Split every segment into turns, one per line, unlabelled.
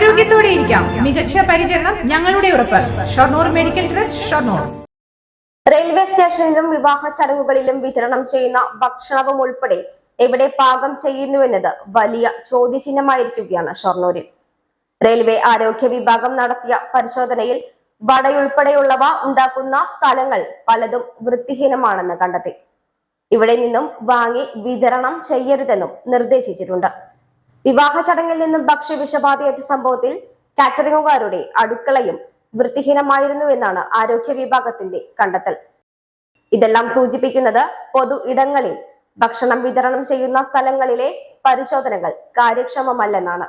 ആരോഗ്യത്തോടെ ഇരിക്കാം. മികച്ച പരിചരണം ഞങ്ങളുടെ ഉറപ്പ്. Shoranur medical trust Shoranur.
Railway സ്റ്റേഷനിലും വിവാഹ ചടങ്ങുകളിലും വിതരണം ചെയ്യുന്ന ഭക്ഷണവും ഉൾപ്പെടെ എവിടെ പാകം ചെയ്യുന്നുവെന്നത് വലിയ ചോദ്യചിഹ്നമായിരിക്കുകയാണ് ഷൊർണൂരിൽ. റെയിൽവേ ആരോഗ്യ വിഭാഗം നടത്തിയ പരിശോധനയിൽ വടയുൾപ്പെടെയുള്ളവ ഉണ്ടാക്കുന്ന സ്ഥലങ്ങൾ പലതും വൃത്തിഹീനമാണെന്ന് കണ്ടെത്തി. ഇവിടെ നിന്നും വാങ്ങി വിതരണം ചെയ്യരുതെന്നും നിർദ്ദേശിച്ചിട്ടുണ്ട്. വിവാഹ ചടങ്ങിൽ നിന്നും ഭക്ഷ്യ ഭക്ഷ്യവിഷബാധയേറ്റ സംഭവത്തിൽ കാറ്ററിംഗുകാരുടെ അടുക്കളയും വൃത്തിഹീനമായിരുന്നുവെന്നാണ് ആരോഗ്യ വിഭാഗത്തിന്റെ കണ്ടെത്തൽ. ഇതെല്ലാം സൂചിപ്പിക്കുന്നത് പൊതു ഇടങ്ങളിൽ ഭക്ഷണം വിതരണം ചെയ്യുന്ന സ്ഥലങ്ങളിലെ പരിശോധനകൾ കാര്യക്ഷമമല്ലെന്നാണ്.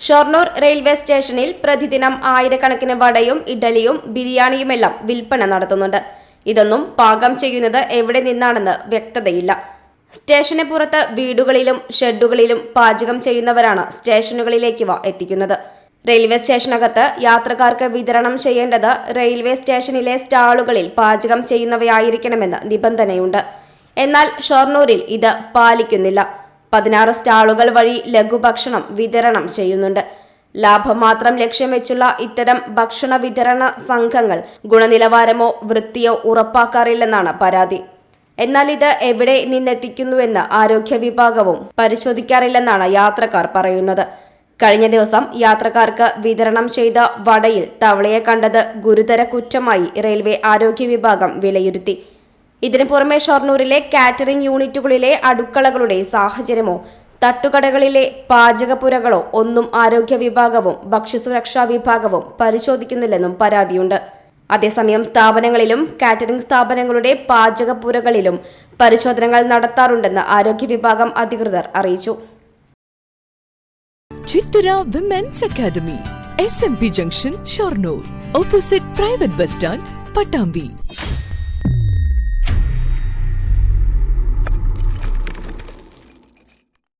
ഷൊർണൂർ റെയിൽവേ സ്റ്റേഷനിൽ പ്രതിദിനം ആയിരക്കണക്കിന് വടയും ഇഡലിയും ബിരിയാണിയുമെല്ലാം വിൽപ്പന നടത്തുന്നുണ്ട്. ഇതൊന്നും പാകം ചെയ്യുന്നത് എവിടെ നിന്നാണെന്ന് വ്യക്തതയില്ല. സ്റ്റേഷന് പുറത്ത് വീടുകളിലും ഷെഡുകളിലും പാചകം ചെയ്യുന്നവരാണ് സ്റ്റേഷനുകളിലേക്ക് ഇവ എത്തിക്കുന്നത്. റെയിൽവേ സ്റ്റേഷനകത്ത് യാത്രക്കാർക്ക് വിതരണം ചെയ്യേണ്ടത് റെയിൽവേ സ്റ്റേഷനിലെ സ്റ്റാളുകളിൽ പാചകം ചെയ്യുന്നവയായിരിക്കണമെന്ന് നിബന്ധനയുണ്ട്. എന്നാൽ ഷൊർണൂരിൽ ഇത് പാലിക്കുന്നില്ല. പതിനാറ് സ്റ്റാളുകൾ വഴി ലഘുഭക്ഷണം വിതരണം ചെയ്യുന്നുണ്ട്. ലാഭം മാത്രം ലക്ഷ്യം വെച്ചുള്ള ഇത്തരം ഭക്ഷണ വിതരണ സംഘങ്ങൾ ഗുണനിലവാരമോ വൃത്തിയോ ഉറപ്പാക്കാറില്ലെന്നാണ് പരാതി. എന്നാൽ ഇത് എവിടെ നിന്നെത്തിക്കുന്നുവെന്ന് ആരോഗ്യ വിഭാഗവും പരിശോധിക്കാറില്ലെന്നാണ് യാത്രക്കാർ പറയുന്നത്. കഴിഞ്ഞ ദിവസം യാത്രക്കാർക്ക് വിതരണം ചെയ്ത വടയിൽ തവളയെ കണ്ടത് ഗുരുതര കുറ്റമായി റെയിൽവേ ആരോഗ്യ വിഭാഗം വിലയിരുത്തി. ഇതിനു പുറമെ ഷൊർണൂരിലെ കാറ്ററിംഗ് യൂണിറ്റുകളിലെ അടുക്കളകളുടെ സാഹചര്യമോ തട്ടുകടകളിലെ പാചകപ്പുരകളോ ഒന്നും ആരോഗ്യ വിഭാഗവും ഭക്ഷ്യസുരക്ഷാ വിഭാഗവും പരിശോധിക്കുന്നില്ലെന്നും പരാതിയുണ്ട്. അതേസമയം സ്ഥാപനങ്ങളിലും കാറ്ററിംഗ് സ്ഥാപനങ്ങളുടെ പാചകപ്പുരകളിലും പരിശോധനകൾ നടത്താറുണ്ടെന്ന് ആരോഗ്യ വിഭാഗം അധികൃതർ അറിയിച്ചു.
Chithara women's academy S M P junction Shoranur opposite private bus stand Pattambi